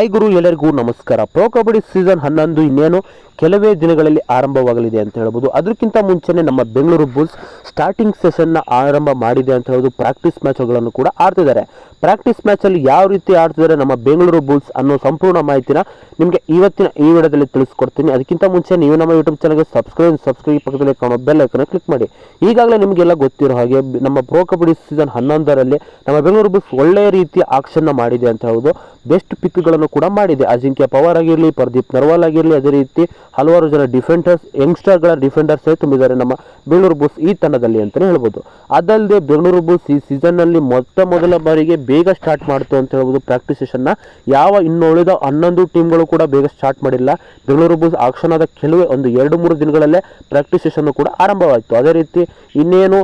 Hi ಗುರು, ಎಲ್ಲರಿಗೂ ನಮಸ್ಕಾರ. Pro kabaddi season ಹನ್ನೊಂದು ಇನ್ನೇನು ಕೆಲವೇ ದಿನಗಳಲ್ಲಿ ಆರಂಭವಾಗಲಿದೆ ಅಂತ ಹೇಳ್ಬೋದು. ಅದಕ್ಕಿಂತ ಮುಂಚೆನೆ ನಮ್ಮ ಬೆಂಗಳೂರು ಬುಲ್ಸ್ ಸ್ಟಾರ್ಟಿಂಗ್ ಸೆಷನ್ನ ಆರಂಭ ಮಾಡಿದೆ ಅಂತ ಹೇಳೋದು ಪ್ರಾಕ್ಟೀಸ್ ಮ್ಯಾಚ್ಗಳನ್ನು ಕೂಡ ಆಡ್ತಿದ್ದಾರೆ. ಪ್ರಾಕ್ಟೀಸ್ ಮ್ಯಾಚಲ್ಲಿ ಯಾವ ರೀತಿ ಆಡ್ತಿದ್ದಾರೆ ನಮ್ಮ ಬೆಂಗಳೂರು ಬುಲ್ಸ್ ಅನ್ನೋ ಸಂಪೂರ್ಣ ಮಾಹಿತಿನ ನಿಮಗೆ ಇವತ್ತಿನ ಈ ವಿಡಿಯೋದಲ್ಲಿ ತಿಳಿಸ್ಕೊಡ್ತೀನಿ. ಅದಕ್ಕಿಂತ ಮುಂಚೆ ನೀವು ನಮ್ಮ ಯೂಟ್ಯೂಬ್ ಚಾನಲ್ಗೆ ಸಬ್ಸ್ಕ್ರೈಬ್ ಸಬ್ಸ್ಕ್ರೈಬ್ ಪಕ್ಕದಲ್ಲಿ ಕಾಣೋ ಬೆಲ್ ಐಕನ್ ಕ್ಲಿಕ್ ಮಾಡಿ. ಈಗಾಗಲೇ ನಿಮಗೆಲ್ಲ ಗೊತ್ತಿರೋ ಹಾಗೆ ನಮ್ಮ ಪ್ರೊ ಕಬಡ್ಡಿ ಸೀಸನ್ ಹನ್ನೊಂದರಲ್ಲಿ ನಮ್ಮ ಬೆಂಗಳೂರು ಬುಲ್ಸ್ ಒಳ್ಳೆಯ ರೀತಿಯ ಆಕ್ಷನ್ನ ಮಾಡಿದೆ ಅಂತ ಹೇಳೋದು ಬೆಸ್ಟ್ ಪಿಕ್ಗಳನ್ನು ಕೂಡ ಮಾಡಿದೆ. ಅಜಿಂಕ್ಯ ಪವಾರ್ ಆಗಿರಲಿ, ಪ್ರದೀಪ್ ನರ್ವಾಲ್ ಆಗಿರಲಿ, ಅದೇ ರೀತಿ ಹಲವಾರು ಜನ ಡಿಫೆಂಡರ್ಸ್ ಯಂಗ್ಸ್ಟರ್ಗಳ ಡಿಫೆಂಡರ್ಸ್ ತುಂಬಿದ್ದಾರೆ. ನಮ್ಮ ಬೆಂಗಳೂರು ಬುಲ್ಸ್ ಈ ತಂಡದಲ್ಲಿ ಅಂತಲೇ ಹೇಳ್ಬೋದು. ಅದಲ್ಲದೆ ಬೆಂಗಳೂರು ಬುಲ್ಸ್ ಈ ಸೀಸನ್ನಲ್ಲಿ ಮೊತ್ತ ಮೊದಲ ಬಾರಿಗೆ ಬೇಗ ಸ್ಟಾರ್ಟ್ ಮಾಡ್ತು ಅಂತ ಹೇಳ್ಬೋದು ಪ್ರಾಕ್ಟೀಸ್ ಸೆಷನ್ನ ಯಾವ ಇನ್ನು ಉಳಿದ ಹನ್ನೊಂದು ಟೀಮ್ಗಳು ಕೂಡ ಬೇಗ ಸ್ಟಾರ್ಟ್ ಮಾಡಿಲ್ಲ. ಬೆಂಗಳೂರು ಬುಲ್ಸ್ ಆಕ್ಷನ್ ಆದ ಕೆಲವೇ ಒಂದು ಎರಡು ಮೂರು ದಿನಗಳಲ್ಲೇ ಪ್ರಾಕ್ಟೀಸ್ ಸೆಷನ್ನು ಕೂಡ ಆರಂಭವಾಯಿತು. ಅದೇ ರೀತಿ ಇನ್ನೇನು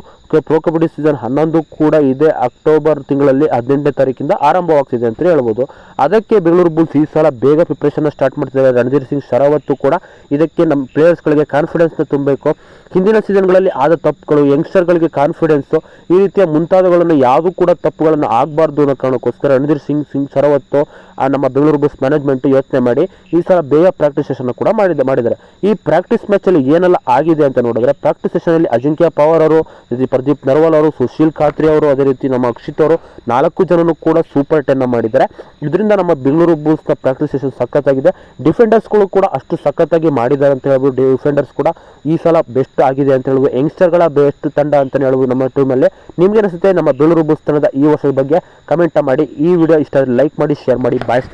ಪ್ರೋ ಕಬಡ್ಡಿ ಸೀಸನ್ ಹನ್ನೊಂದು ಕೂಡ ಇದೆ. ಅಕ್ಟೋಬರ್ ತಿಂಗಳಲ್ಲಿ ಹದಿನೆಂಟನೇ ತಾರೀಕಿಂದ ಆರಂಭವಾಗ್ತಿದೆ ಅಂತಲೇ ಹೇಳ್ಬೋದು. ಅದಕ್ಕೆ ಬೆಂಗಳೂರು ಬುಲ್ಸ್ ಈ ಸಲ ಬೇಗ ಪ್ರಿಪ್ರೇಷನ್ನ ಸ್ಟಾರ್ಟ್ ಮಾಡ್ತಿದ್ದಾರೆ. ರಣಧೀರ್ ಸಿಂಗ್, ಶರಾವತ್ತು ಕೂಡ ಇದಕ್ಕೆ ನಮ್ಮ ಪ್ಲೇಯರ್ಸ್ಗಳಿಗೆ ಕಾನ್ಫಿಡೆನ್ಸ್ನ ತುಂಬಬೇಕು. ಹಿಂದಿನ ಸೀಸನ್ಗಳಲ್ಲಿ ಆದ ತಪ್ಪುಗಳು ಯಂಗ್ಸ್ಟರ್ಗಳಿಗೆ ಕಾನ್ಫಿಡೆನ್ಸು ಈ ರೀತಿಯ ಮುಂತಾದವುಗಳನ್ನು ಯಾವುದೂ ಕೂಡ ತಪ್ಪುಗಳನ್ನು ಆಗಬಾರ್ದು ಅನ್ನೋ ಕಾರಣಕ್ಕೋಸ್ಕರ ರಣಧೀರ್ ಸಿಂಗ್ ಸಿಂಗ್, ಶರಾವತ್ತು ನಮ್ಮ ಬೆಂಗಳೂರು ಬುಲ್ಸ್ ಮ್ಯಾನೇಜ್ಮೆಂಟ್ ಯೋಚನೆ ಮಾಡಿ ಈ ಸಲ ಬೇಗ ಪ್ರಾಕ್ಟೀಸ್ ಸೆಷನ್ ಕೂಡ ಮಾಡಿದ, ಮಾಡಿದ್ದಾರೆ. ಈ ಪ್ರಾಕ್ಟೀಸ್ ಮ್ಯಾಚಲ್ಲಿ ಏನೆಲ್ಲ ಆಗಿದೆ ಅಂತ ನೋಡಿದ್ರೆ ಪ್ರಾಕ್ಟೀಸ್ ಸೆಷನಲ್ಲಿ ಅಜಿಂಕ್ಯ ಪವರ್ ಅವರು ಅದೇ ಪ್ರದೀಪ್ ನರ್ವಾಲ್ ಅವರು, ಸುಶೀಲ್ ಖಾತ್ರಿ ಅವರು, ಅದೇ ರೀತಿ ನಮ್ಮ ಅಕ್ಷಿತ್ ಅವರು, ನಾಲ್ಕು ಜನನು ಕೂಡ ಸೂಪರ್ ಟೆನ್ ಮಾಡಿದ್ದಾರೆ. ಇದರಿಂದ ನಮ್ಮ ಬೆಂಗಳೂರು ಬುಲ್ಸ್ನ ಪ್ರಾಕ್ಟೀಸ್ ಸೆಷನ್ ಸಖತ್ತಾಗಿದೆ. ಡಿಫೆಂಡರ್ಸ್ಗಳು ಕೂಡ ಅಷ್ಟು ಸಖತ್ತಾಗಿ ಮಾಡಿದ್ದಾರೆ ಅಂತ ಹೇಳ್ಬೋದು. ಡಿಫೆಂಡರ್ಸ್ ಕೂಡ ಈ ಸಲ ಬೆಸ್ಟ್ ಆಗಿದೆ ಅಂತ ಹೇಳ್ಬೋದು. ಯಂಗ್ಸ್ಟರ್ಗಳ ಬೆಸ್ಟ್ ತಂಡ ಅಂತ ಹೇಳ್ಬೋದು ನಮ್ಮ ಟೀಮಲ್ಲಿ ನಿಮ್ಗೆ ಅನಿಸುತ್ತೆ ನಮ್ಮ ಬೆಂಗಳೂರು ಬುಲ್ಸ್ ತಂಡದ ಈ ವರ್ಷದ ಬಗ್ಗೆ? ಕಮೆಂಟ್ ಮಾಡಿ. ಈ ವಿಡಿಯೋ ಇಷ್ಟ ಲೈಕ್ ಮಾಡಿ ಶೇರ್ ಮಾಡಿ. ಬಾಯ್